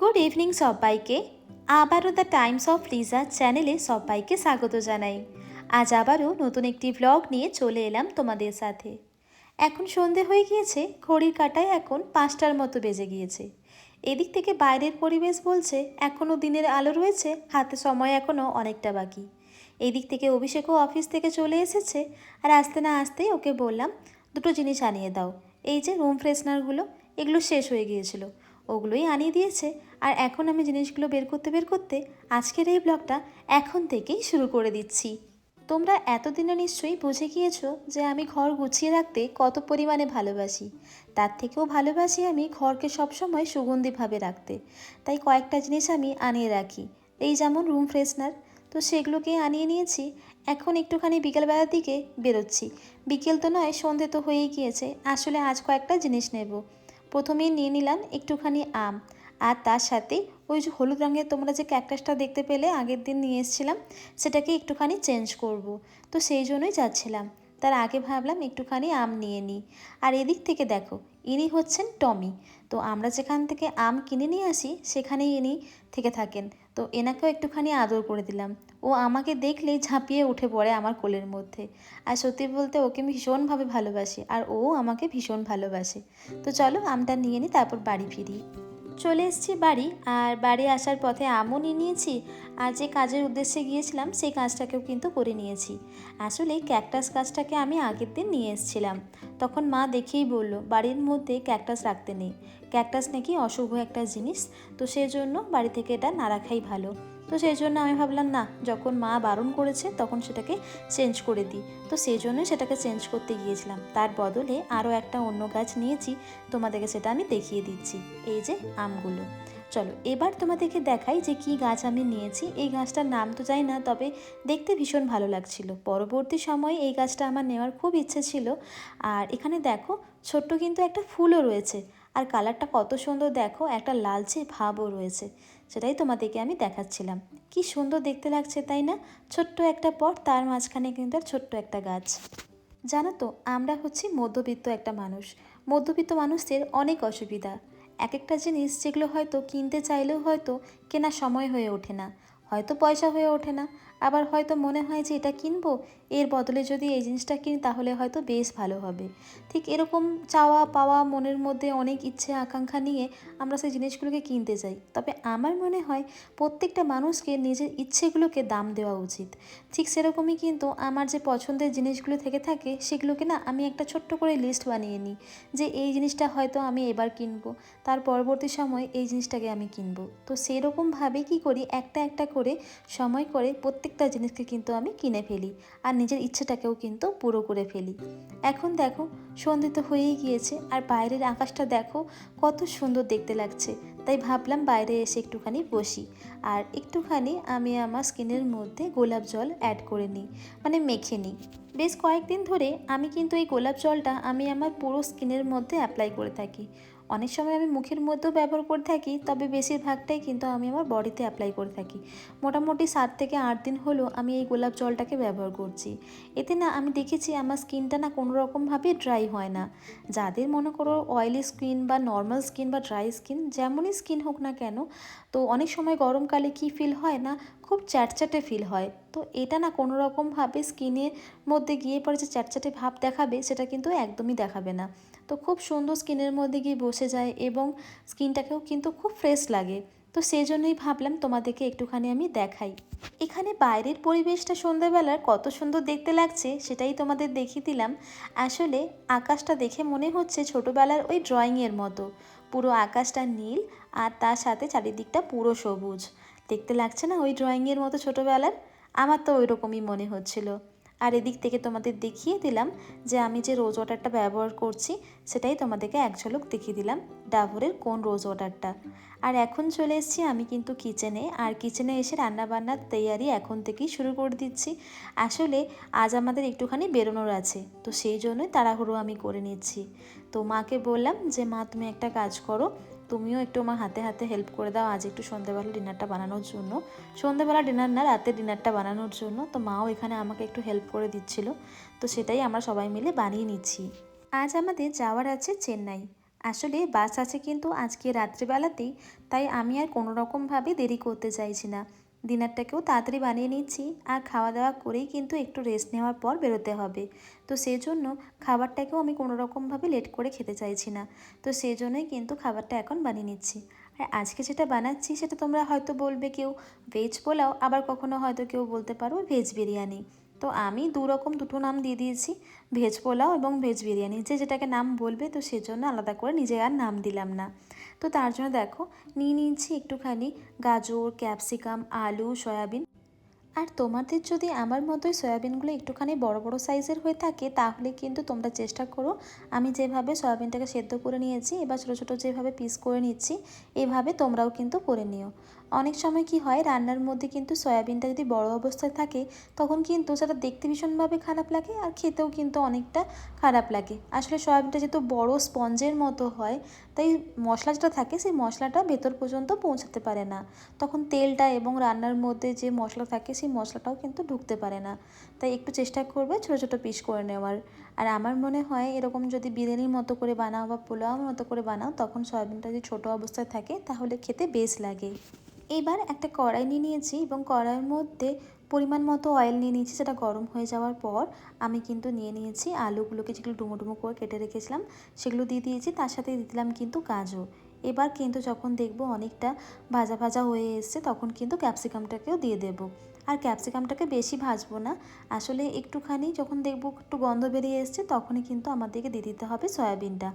Good evening সবাইকে। আবারও the Times of Liza চ্যানেলে সবাইকে স্বাগত জানাই। আজ আবারও নতুন একটি ভ্লগ নিয়ে চলে এলাম তোমাদের সাথে। এখন সন্ধে হয়ে গিয়েছে, ঘড়ির কাটায় এখন পাঁচটার মতো বেজে গিয়েছে। এদিক থেকে বাইরের পরিবেশ বলছে, এখনও দিনের আলো রয়েছে, হাতে সময় এখনও অনেকটা বাকি। এদিক থেকে অভিষেকও অফিস থেকে চলে এসেছে, আর আসতে না আসতেই ওকে বললাম, দুটো জিনিস আনিয়ে দাও। এই যে রুম ফ্রেশনারগুলো, এগুলো শেষ হয়ে গিয়েছিল। ওগুলোই আনিয়ে দিয়েছে। আর এখন আমি জিনিসগুলো বের করতে বের করতে আজকের এই ব্লগটা এখন থেকেই শুরু করে দিচ্ছি। তোমরা এতদিনে নিশ্চয়ই বুঝে গিয়েছো যে আমি ঘর গুছিয়ে রাখতে কত পরিমাণে ভালোবাসি। তার থেকেও ভালোবাসি আমি ঘরকে সবসময় সুগন্ধিভাবে রাখতে। তাই কয়েকটা জিনিস আমি আনিয়ে রাখি। এই যেমন রুম ফ্রেশনার তো সেগুলোকে আনিয়ে নিয়েছি। এখন একটুখানি বিকেলবেলার দিকে বেরোচ্ছি। বিকেল তো নয়, সন্ধে তো হয়েই গিয়েছে। আসলে আজ কয়েকটা জিনিস নেব। প্রথমেই নিয়ে নিলাম একটুখানি আম। আর তার সাথে ওই যে হলুদ রঙের তোমরা যে ক্যাকটাসটা দেখতে পেলে আগের দিন নিয়ে এসেছিলাম, সেটাকে একটুখানি চেঞ্জ করব। তো সেই জন্যই যাচ্ছিলাম। তার আগে ভাবলাম একটুখানি আম নিয়ে নিই। আর এদিক থেকে দেখো, ইনি হচ্ছেন টমি। তো আমরা যেখান থেকে আম কিনে নিয়ে আসি, সেখানেই ইনি থেকে থাকেন। তো এনাকেও একটুখানি আদর করে দিলাম। ও আমাকে দেখলেই ঝাঁপিয়ে উঠে পড়ে আমার কোলের মধ্যে। আর সত্যি বলতে ওকে আমি ভীষণভাবে ভালোবাসি, আর ও আমাকে ভীষণ ভালোবাসে। তো চলো আমটা নিয়ে নিই তারপর বাড়ি ফিরি। চলে এসেছি বাড়ি আর বাড়ি আসার পথে আমও নিয়ে নিয়েছি আর যে কাজের উদ্দেশ্যে গিয়েছিলাম সেই কাজটাকেও কিন্তু করে নিয়েছি। আসলে ক্যাকটাস কাজটাকে আমি আগের দিন নিয়ে এসেছিলাম। তখন মা দেখেই বলল, বাড়ির মধ্যে ক্যাকটাস রাখতে নেই। ক্যাকটাস নাকি অশুভ একটা জিনিস, তো সেজন্য বাড়ি থেকে এটা না রাখাই ভালো। তো সেই জন্য আমি ভাবলাম, না, যখন মা বারণ করেছে, তখন সেটাকে চেঞ্জ করে দিই। তো সেই জন্যই সেটাকে চেঞ্জ করতে গিয়েছিলাম। তার বদলে আরও একটা অন্য গাছ নিয়েছি। তোমাদেরকে সেটা আমি দেখিয়ে দিচ্ছি। এই যে আমগুলো। চলো, এবার তোমাদেরকে দেখাই যে কি গাছ আমি নিয়েছি। এই গাছটার নাম তো জানি না, তবে দেখতে ভীষণ ভালো লাগছিল। পরবর্তী সময়ে এই গাছটা আমার নেওয়ার খুব ইচ্ছে ছিল। আর এখানে দেখো, ছোট্ট কিন্তু একটা ফুলও রয়েছে। আর কালারটা কত সুন্দর দেখো, একটা লালচে ভাবও রয়েছে। সেটাই তোমাদেরকে আমি দেখাচ্ছিলাম। কি সুন্দর দেখতে লাগছে, তাই না? ছোট্ট একটা পট তার মাঝখানে কিন্তু ছোট্ট একটা গাছ। জানো তো, আমরা হচ্ছি মধ্যবিত্ত একটা মানুষ। মধ্যবিত্ত মানুষদের অনেক অসুবিধা। এক একটা জিনিস যেগুলো হয়তো কিনতে চাইলেও হয়তো কেনা সময় হয়ে ওঠে না। হয়তো পয়সা হয়ে ওঠে না। আবার হয়তো মনে হয় যে এটা কিনবো, এর বদলে যদি এই জিনিসটা কিনি তাহলে হয়তো বেশ ভালো হবে। ঠিক এরকম চাওয়া পাওয়া, মনের মধ্যে অনেক ইচ্ছে, আকাঙ্ক্ষা নিয়ে আমরা সেই জিনিসগুলোকে কিনতে চাই তবে আমার মনে হয় প্রত্যেকটা মানুষকে নিজের ইচ্ছেগুলোকে দাম দেওয়া উচিত। ঠিক সেরকমই কিন্তু আমার যে পছন্দের জিনিসগুলো থেকে থাকে সেগুলোকে না আমি একটা ছোট্ট করে লিস্ট বানিয়ে নিই যে এই জিনিসটা হয়তো আমি এবার কিনবো, তার পরবর্তী সময় এই জিনিসটাকে আমি কিনবো। তো সেরকমভাবে কী করি? একটা একটা করে সময় করে প্রত্যেকটা জিনিসকে কিন্তু আমি কিনে ফেলি আর নিজের ইচ্ছেটাকেও কিন্তু পুরো করে ফেলি। এখন দেখো, সন্ধে তো হয়েই গিয়েছে আর বাইরের আকাশটা দেখো কত সুন্দর দেখতে লাগছে। তাই ভাবলাম বাইরে এসে একটুখানি বসি আর একটুখানি আমি আমার স্কিনের মধ্যে গোলাপ জল অ্যাড করে নিই মানে মেখে নিই। বেশ কয়েকদিন ধরে আমি কিন্তু এই গোলাপ জলটা আমি আমার পুরো স্কিনের মধ্যে অ্যাপ্লাই করে থাকি। অনেক সময় আমি মুখের মধ্যেও ব্যবহার করে থাকি, তবে বেশিরভাগটাই কিন্তু আমি আমার বডিতে অ্যাপ্লাই করে থাকি। মোটামুটি সাত থেকে আট দিন হলো আমি এই গোলাপ জলটাকে ব্যবহার করছি। এতে না আমি দেখেছি আমার স্কিনটা না কোনো রকমভাবে ড্রাই হয় না। যাদের মনে করো অয়েলি স্কিন বা নর্মাল স্কিন বা ড্রাই স্কিন যেমনই স্কিন হোক না কেন, তো অনেক সময় গরমকালে কি ফিল হয় না? খুব চ্যাটচ্যাটে ফিল হয়। তো এটা না কোনো রকমভাবে স্কিনের মধ্যে গিয়ে পরে যে চ্যাটচ্যাটে ভাব দেখাবে, সেটা কিন্তু একদমই দেখাবে না। তো খুব সুন্দর স্কিনের মধ্যে গিয়ে বসে যায় এবং স্কিনটাকেও কিন্তু খুব ফ্রেশ লাগে। তো সেই জন্যই ভাবলাম তোমাদেরকে একটুখানি আমি দেখাই। এখানে বাইরের পরিবেশটা সন্ধ্যাবেলার কত সুন্দর দেখতে লাগছে সেটাই তোমাদের দেখিয়ে দিলাম। আসলে আকাশটা দেখে মনে হচ্ছে ছোটোবেলার ওই ড্রয়িংয়ের মতো। পুরো আকাশটা নীল আর তার সাথে চারিদিকটা পুরো সবুজ। দেখতে লাগছে না ওই ড্রয়িংয়ের মতো ছোটোবেলার? আমার তো ওই রকমই মনে হচ্ছিল। আর এদিক থেকে তোমাদের দেখিয়ে দিলাম যে আমি যে রোজ ওয়াটারটা ব্যবহার করছি, সেটাই তোমাদেরকে এক ঝলক দেখিয়ে দিলাম ডাভরের কোন রোজ ওয়াটারটা আর এখন চলে এসেছি আমি কিন্তু কিচেনে আর কিচেনে এসে রান্নাবান্নার তৈয়ারি এখন থেকেই শুরু করে দিচ্ছি। আসলে আজ আমাদের একটুখানি বেরোনোর আছে, তো সেই জন্যই তাড়াহুড়ো আমি করে নিচ্ছি। তো মাকে বললাম যে মা তুমি একটা কাজ করো তুমিও একটু আমার হাতে হাতে হেল্প করে দাও। আজ একটু সন্ধ্যেবেলা ডিনারটা বানানোর জন্য। সন্ধ্যেবেলা ডিনার না, রাতে ডিনারটা বানানোর জন্য। তো মাও এখানে আমাকে একটু হেল্প করে দিচ্ছিল। তো সেটাই আমরা সবাই মিলে বানিয়ে নিচ্ছি। আজ আমাদের যাওয়ার আছে চেন্নাই। আসলে বাস আছে কিন্তু আজকে রাত্রিবেলাতেই। তাই আমি আর কোনো রকমভাবে দেরি করতে চাইছি না। ডিনারটাকেও তাড়াতাড়ি বানিয়ে নিচ্ছি। আর খাওয়া দাওয়া করেই কিন্তু একটু রেস্ট নেওয়ার পর বেরোতে হবে। তো সেই জন্য খাবারটাকেও আমি কোনো রকমভাবে লেট করে খেতে চাইছি না। তো সেই জন্যই কিন্তু খাবারটা এখন বানিয়ে নিচ্ছি। আর আজকে যেটা বানাচ্ছি সেটা তোমরা হয়তো বলবে কেউ ভেজ পোলাও, আবার কখনো হয়তো কেউ বলতে পারো ভেজ বিরিয়ানি। তো আমি দু রকম দুটো নাম দিয়ে দিয়েছি ভেজ পোলাও এবং ভেজ বিরিয়ানি। যে যেটাকে নাম বলবে তো সেজন্য আলাদা করে নিজে আর নাম দিলাম না। তো তার জন্য দেখো, নিয়ে নিয়েছি একটুখানি গাজর, ক্যাপসিকাম, আলু, সয়াবিন। আর তোমাদের যদি আমার মতোই সয়াবিনগুলো একটুখানি বড় বড় সাইজের হয়ে থাকে, তাহলে কিন্তু তোমরা চেষ্টা করো। আমি যেভাবে সয়াবিনটাকে সেদ্ধ করে নিয়েছি, এবার ছোটো ছোটো যেভাবে পিস করে নিচ্ছি, এভাবে তোমরাও কিন্তু করে নিও। অনেক সময় কি হয়, রান্নার মধ্যে কিন্তু সয়াবিনটা যদি বড় অবস্থায় থাকে, তখন কিন্তু সেটা দেখতে ভীষণভাবে খারাপ লাগে আর খেতেও কিন্তু অনেকটা খারাপ লাগে। আসলে সয়াবিনটা যেহেতু বড় স্পঞ্জের মতো হয়, তাই মশলা যেটা থাকে সেই মশলাটা ভেতর পর্যন্ত পৌঁছাতে পারে না। তখন তেলটা এবং রান্নার মধ্যে যে মশলা থাকে সেই মশলাটাও কিন্তু ঢুকতে পারে না। তাই একটু চেষ্টা করবে ছোটো ছোটো পিস করে নেওয়ার। আর আমার মনে হয় এরকম যদি বিরিয়ানির মতো করে বানাও বা পোলাওর মতো করে বানাও, তখন সয়াবিনটা যদি ছোটো অবস্থায় থাকে, তাহলে খেতে বেশ লাগে। এবার একটা কড়াই নিয়ে নিয়েছি এবং কড়াইয়ের মধ্যে পরিমাণ মতো অয়েল নিয়ে নিয়েছি, সেটা গরম হয়ে যাওয়ার পর আমি কিন্তু নিয়ে নিয়েছি আলুগুলোকে যেগুলো ডুমো ডুমো করে কেটে রেখেছিলাম, সেগুলো দিয়ে দিয়েছি, তার সাথে দিলাম কিন্তু গাজর। এবার কিন্তু যখন দেখব অনেকটা ভাজা ভাজা হয়ে এসছে, তখন কিন্তু ক্যাপসিকামটাকেও দিয়ে দেবো। আর ক্যাপসিকামটাকে বেশি ভাজবো না, আসলে একটুখানি যখন দেখব একটু গন্ধ বেরিয়ে এসছে, তখনই কিন্তু আমাদেরকে দিয়ে দিতে হবে সয়াবিনটা।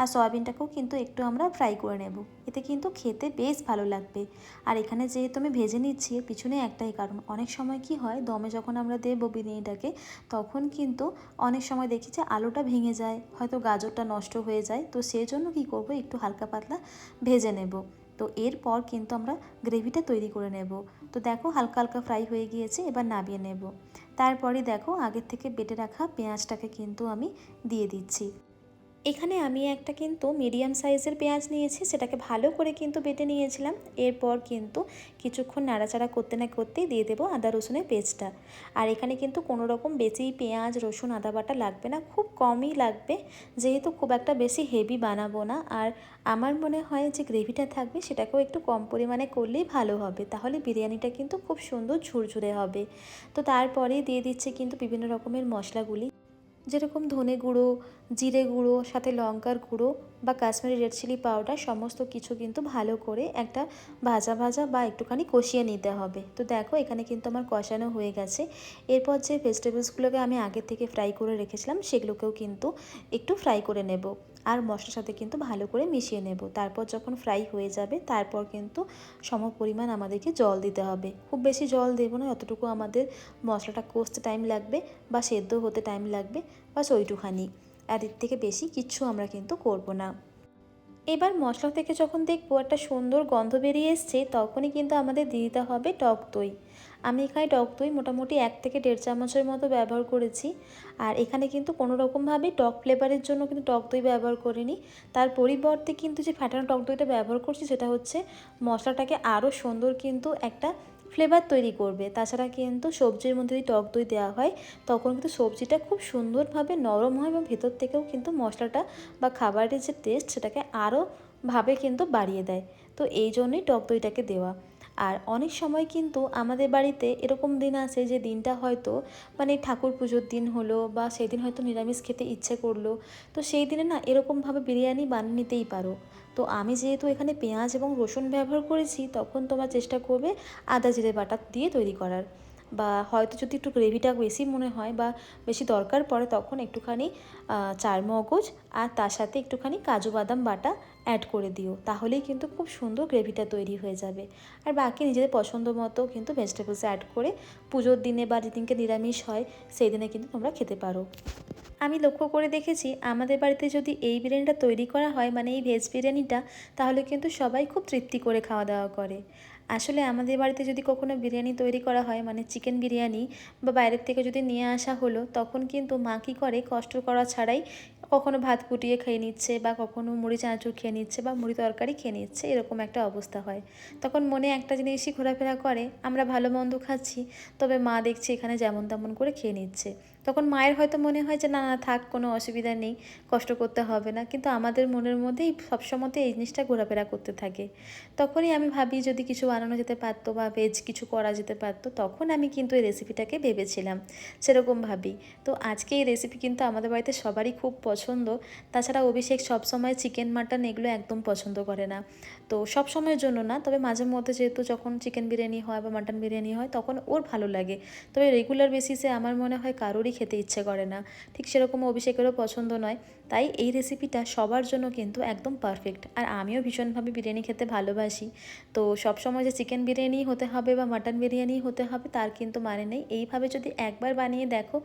আর সয়াবিনটাকেও কিন্তু একটু আমরা ফ্রাই করে নেব। এতে কিন্তু খেতে বেশ ভালো লাগবে। আর এখানে যেহেতু আমি ভেজে নিচ্ছি, পিছনে একটাই কারণ। অনেক সময় কি হয়, দমে যখন আমরা দেবো বিরিয়ানিটাকে, তখন কিন্তু অনেক সময় দেখি যে আলুটা ভেঙে যায়, হয়তো গাজরটা নষ্ট হয়ে যায়। তো সেই জন্য কী করব, একটু হালকা পাতলা ভেজে নেব। তো এরপর কিন্তু আমরা গ্রেভিটা তৈরি করে নেব। তো দেখো হালকা হালকা ফ্রাই হয়ে গিয়েছে, এবার নামিয়ে নেব। তারপরে দেখো আগের থেকে বেটে রাখা পেঁয়াজটাকে কিন্তু আমি দিয়ে দিচ্ছি। এখানে আমি একটা কিন্তু মিডিয়াম সাইজের পেঁয়াজ নিয়েছি, সেটাকে ভালো করে কিন্তু বেটে নিয়েছিলাম। এরপর কিন্তু কিছুক্ষণ নাড়াচাড়া করতে না করতেই দিয়ে দেবো আদা রসুনের পেস্টটা। আর এখানে কিন্তু কোনো রকম বেশি পেঁয়াজ, রসুন, আদা বাটা লাগবে না, খুব কমই লাগবে। যেহেতু খুব একটা বেশি হেভি বানাবো না, আর আমার মনে হয় যে গ্রেভিটা থাকবে সেটাকেও একটু কম পরিমাণে করলেই ভালো হবে। তাহলে বিরিয়ানিটা কিন্তু খুব সুন্দর ঝুরঝুরে হবে। তো তারপরে দিয়ে দিচ্ছে কিন্তু বিভিন্ন রকমের মশলাগুলি। যেরকম ধনে গুঁড়ো, জিরে গুঁড়ো, সাথে লঙ্কার গুঁড়ো বা কাশ্মীরি রেড চিলি পাউডার, সমস্ত কিছু কিন্তু ভালো করে একটা ভাজা ভাজা বা একটুখানি কষিয়ে নিতে হবে। তো দেখো, এখানে কিন্তু আমার কষানো হয়ে গেছে। এরপর যে ভেজিটেবলসগুলোকে আমি আগে থেকে ফ্রাই করে রেখেছিলাম, সেগুলোকেও কিন্তু একটু ফ্রাই করে নেব। আর মশলার সাথে কিন্তু ভালো করে মিশিয়ে নেব। তারপর যখন ফ্রাই হয়ে যাবে, তারপর কিন্তু সম পরিমাণ আমাদেরকে জল দিতে হবে। খুব বেশি জল দেবো না অতটুকু আমাদের মশলাটা কষতে টাইম লাগবে বা সেদ্ধ হতে টাইম লাগবে বা ওইটুখানি। আর এর থেকে বেশি কিচ্ছু আমরা কিন্তু করব না। এবার মশলা থেকে যখন দেখব একটা সুন্দর গন্ধ বেরিয়ে এসছে, তখনই কিন্তু আমাদের দিয়ে দিতে হবে টক দই। আমি এখানে টক দই মোটামুটি এক থেকে দেড় চামচের মতো ব্যবহার করেছি। আর এখানে কিন্তু কোনো রকমভাবে টক ফ্লেভারের জন্য কিন্তু টক দই ব্যবহার করিনি। তার পরিবর্তে কিন্তু যে ফ্যাটানো টক দইটা ব্যবহার করছি, সেটা হচ্ছে মশলাটাকে আরও সুন্দর কিন্তু একটা ফ্লেভার তৈরি করবে। তাছাড়া কিন্তু সবজির মধ্যে যদি টক দই দেওয়া হয়, তখন কিন্তু সবজিটা খুব সুন্দরভাবে নরম হয় এবং ভেতর থেকেও কিন্তু মশলাটা বা খাবারের যে টেস্ট সেটাকে আরও ভাবে কিন্তু বাড়িয়ে দেয়। তো এই জন্যই টক দইটাকে দেওয়া। আর অনেক সময় কিন্তু আমাদের বাড়িতে এরকম দিন আছে যে দিনটা হয়তো মানে ঠাকুর পুজোর দিন হলো বা সেই দিন হয়তো নিরামিষ খেতে ইচ্ছে করল, তো সেই দিনে না এরকমভাবে বিরিয়ানি বানিয়ে নিতেই পারো। তো আমি যেহেতু এখানে পেঁয়াজ এবং রসুন ব্যবহার করেছি, তখন তোমার চেষ্টা করবে আদা, জিরে, বাটা দিয়ে তৈরি করার। বা হয়তো যদি একটু গ্রেভিটা বেশি মনে হয় বা বেশি দরকার পড়ে তখন একটুখানি চার মগজ আর তার সাথে একটুখানি কাজু বাদাম বাটা অ্যাড করে দিও। তাহলেই কিন্তু খুব সুন্দর গ্রেভিটা তৈরি হয়ে যাবে। আর বাকি নিজেদের পছন্দ মতো কিন্তু ভেজিটেবলস অ্যাড করে পুজোর দিনে বা যেদিনকে নিরামিষ হয় সেই দিনে কিন্তু তোমরা খেতে পারো। আমি লক্ষ্য করে দেখেছি আমাদের বাড়িতে যদি এই বিরিয়ানিটা তৈরি করা হয় মানে এই ভেজ বিরিয়ানিটা, তাহলে কিন্তু সবাই খুব তৃপ্তি করে খাওয়া দাওয়া করে। আসলে আমাদের বাড়িতে যদি কখনো বিরিয়ানি তৈরি করা হয় মানে চিকেন বিরিয়ানি বা বাইরের থেকে যদি নিয়ে আসা হলো, তখন কিন্তু মা কী করে কষ্ট করা ছাড়াই কখনো ভাত ফুটিয়ে খেয়ে নিচ্ছে বা কখনো মুড়ি চানাচুর খেয়ে নিচ্ছে বা মুড়ি তরকারি খেয়ে নিচ্ছে, এরকম একটা অবস্থা হয়। তখন মনে একটা জিনিসই ঘোরাফেরা করে, আমরা ভালো মন্দ খাচ্ছি, তবে মা দেখছি এখানে যেমন তেমন করে খেয়ে নিচ্ছে। তখন মায়ের হয়তো মনে হয় যে, না না, থাক, কোনো অসুবিধা নেই, কষ্ট করতে হবে না। কিন্তু আমাদের মনের মধ্যেই সবসময়তে এই জিনিসটা ঘোরাফেরা করতে থাকে। তখনই আমি ভাবি, যদি কিছু বানানো যেতে পারতো বা ভেজ কিছু করা যেতে পারতো, তখন আমি কিন্তু এই রেসিপিটাকে ভেবেছিলাম। সেরকম ভাবি। তো আজকে এই রেসিপি কিন্তু আমাদের বাড়িতে সবারই খুব পছন্দ। তাছাড়া অভিষেক সবসময় চিকেন মাটন এগুলো একদম পছন্দ করে না। তো সব সময়ের জন্য না। তবে মাঝে মধ্যে যেহেতু যখন চিকেন বিরিয়ানি হয় বা মাটন বিরিয়ানি হয়, তখন ওর ভালো লাগে। তবে রেগুলার বেসিসে আমার মনে হয় কারোরই খেতে ইচ্ছে করে না। ঠিক সেরকম অভিষেকেরও পছন্দ নয়। তাই এই রেসিপিটা সবার জন্য কিন্তু একদম পারফেক্ট আর আমিও ভীষণভাবে বিরিয়ানি খেতে ভালোবাসি। তো সবসময় যে চিকেন বিরিয়ানি হতে হবে বা মাটন বিরিয়ানি হতে হবে, তার কিন্তু মানে নেই। এইভাবে যদি একবার বানিয়ে দেখো,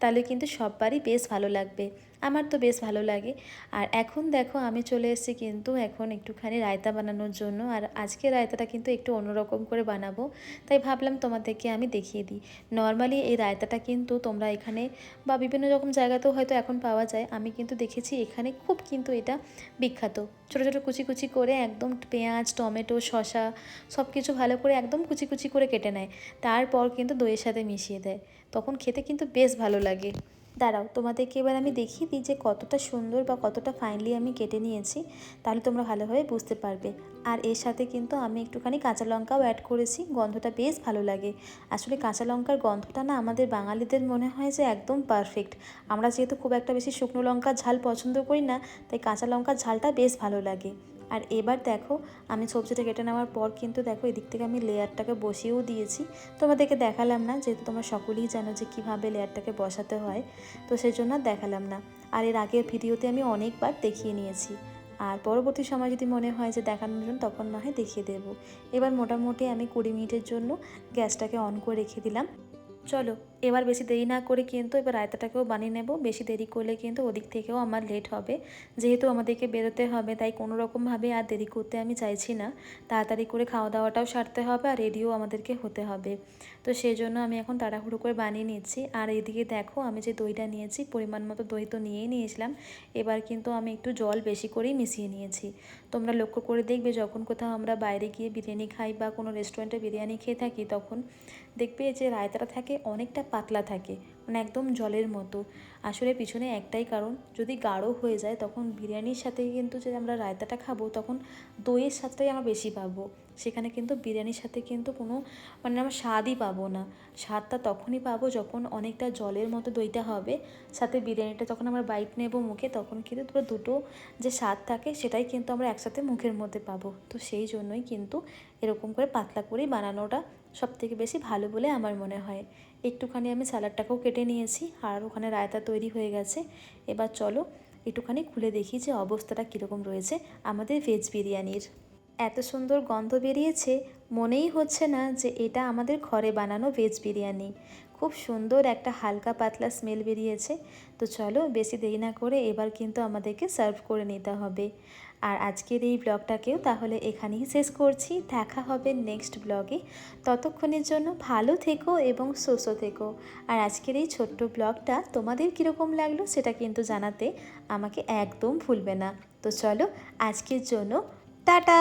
তাহলে কিন্তু সববারই বেশ ভালো লাগবে। আমার তো বেশ ভালো লাগে। আর এখন দেখো, আমি চলে এসেছি কিন্তু এখন একটুখানি রায়তা বানানোর জন্য। আর আজকে রায়তাটা কিন্তু একটু অন্যরকম করে বানাবো। তাই ভাবলাম তোমাদেরকে আমি দেখিয়ে দিই। নর্মালি এই রায়তাটা কিন্তু তোমরা এখানে বা বিভিন্ন রকম জায়গাতেও হয়তো এখন পাওয়া যায়। আমি কিন্তু দেখেছি এখানে খুব কিন্তু এটা বিখ্যাত। ছোটো ছোটো, কুচি কুচি করে একদম পেঁয়াজ, টমেটো, শসা সব কিছু ভালো করে একদম কুচি কুচি করে কেটে নেয়। তারপর কিন্তু দইয়ের সাথে মিশিয়ে দেয়। তখন খেতে কিন্তু বেশ ভালো লাগে। দাঁড়াও, তোমাদেরকে এবার আমি দেখিয়ে দিই যে কতটা সুন্দর বা কতটা ফাইনলি আমি কেটে নিয়েছি, তাহলে তোমরা ভালোভাবে বুঝতে পারবে। আর এর সাথে কিন্তু আমি একটুখানি কাঁচা লঙ্কাও অ্যাড করেছি, গন্ধটা বেশ ভালো লাগে। আসলে কাঁচা লঙ্কার গন্ধটা না আমাদের বাঙালিদের মনে হয় যে একদম পারফেক্ট আমরা যেহেতু খুব একটা বেশি শুকনো লঙ্কার ঝাল পছন্দ করি না, তাই কাঁচা লঙ্কার ঝালটা বেশ ভালো লাগে। আর এবার দেখো, আমি সবজিটা কেটে নেওয়ার পর কিন্তু দেখো, এদিক থেকে আমি লেয়ারটাকে বসিয়েও দিয়েছি। তোমাদেরকে দেখালাম না, যেহেতু তোমরা সকলেই জানো যে কীভাবে লেয়ারটাকে বসাতে হয়, তো সেই জন্য দেখালাম না। আর এর আগের ভিডিওতে আমি অনেকবার দেখিয়ে নিয়েছি। আর পরবর্তী সময় যদি মনে হয় যে দেখানোর জন্য, তখন না হয় দেখিয়ে দেবো। এবার মোটামুটি আমি কুড়ি মিনিটের জন্য গ্যাসটাকে অন করে রেখে দিলাম। চলো, এবার বেশি দেরি না করে কিন্তু এবার রায়তাটাকেও বানিয়ে নেব। বেশি দেরি করলে কিন্তু ওদিক থেকেও আমার লেট হবে। যেহেতু আমাদেরকে বেরোতে হবে, তাই কোনো রকমভাবে আর দেরি করতে আমি চাইছি না। তাড়াতাড়ি করে খাওয়া দাওয়াটাও সারতে হবে আর রেডিও আমাদেরকে হতে হবে। তো সেই জন্য আমি এখন তাড়াহুড়ো করে বানিয়ে নিচ্ছি। আর এদিকে দেখো, আমি যে দইটা নিয়েছি, পরিমাণ মতো দই তো নিয়েই নিয়েছিলাম। এবার কিন্তু আমি একটু জল বেশি করেই মিশিয়ে নিয়েছি। তোমরা লক্ষ্য করে দেখবে, যখন কোথাও আমরা বাইরে গিয়ে বিরিয়ানি খাই বা কোনো রেস্টুরেন্টে বিরিয়ানি খেয়ে থাকি, তখন দেখবে যে রায়তাটা থাকে, অনেকটা পাতলা থাকে মানে একদম জলের মতো। আসলে পিছনে একটাই কারণ, যদি গাঢ় হয়ে যায়, তখন বিরিয়ানির সাথে কিন্তু যে আমরা রায়তাটা খাব, তখন দইয়ের স্বাদটাই আমরা বেশি পাবো। সেখানে কিন্তু বিরিয়ানির সাথে কিন্তু কোনো মানে আমরা স্বাদই পাবো না। স্বাদটা তখনই পাবো যখন অনেকটা জলের মতো দইটা হবে। সাথে বিরিয়ানিটা যখন আমরা বাইট নেব মুখে, তখন কিন্তু পুরো দুটো যে স্বাদ থাকে, সেটাই কিন্তু আমরা একসাথে মুখের মধ্যে পাবো। তো সেই জন্যই কিন্তু এরকম করে পাতলা করেই বানানোটা সব থেকে বেশি ভালো বলে আমার মনে হয়। একটুখানি আমি স্যালাডটাকেও কেটে নিয়েছি, আর ওখানে রায়তা তৈরি হয়ে গেছে। এবার চলো একটুখানি খুলে দেখি যে অবস্থাটা কীরকম রয়েছে আমাদের ভেজ বিরিয়ানির। এত সুন্দর গন্ধ বেরিয়েছে, মনেই হচ্ছে না যে এটা আমাদের ঘরে বানানো ভেজ বিরিয়ানি। খুব সুন্দর একটা হালকা পাতলা স্মেল বেরিয়েছে। তো চলো বেশি দেরি না করে এবার কিন্তু আমাদেরকে সার্ভ করে নিতে হবে। আর আজকের এই ব্লগটাকেও তাহলে এখানেই শেষ করছি। দেখা হবে নেক্সট ব্লগে। ততক্ষণের জন্য ভালো থেকো এবং সুস্থ থেকো। আর আজকের এই ছোট্ট ব্লগটা তোমাদের কীরকম লাগল সেটা কিন্তু জানাতে আমাকে একদম ভুলবে না। তো চলো, আজকের জন্য টাটা!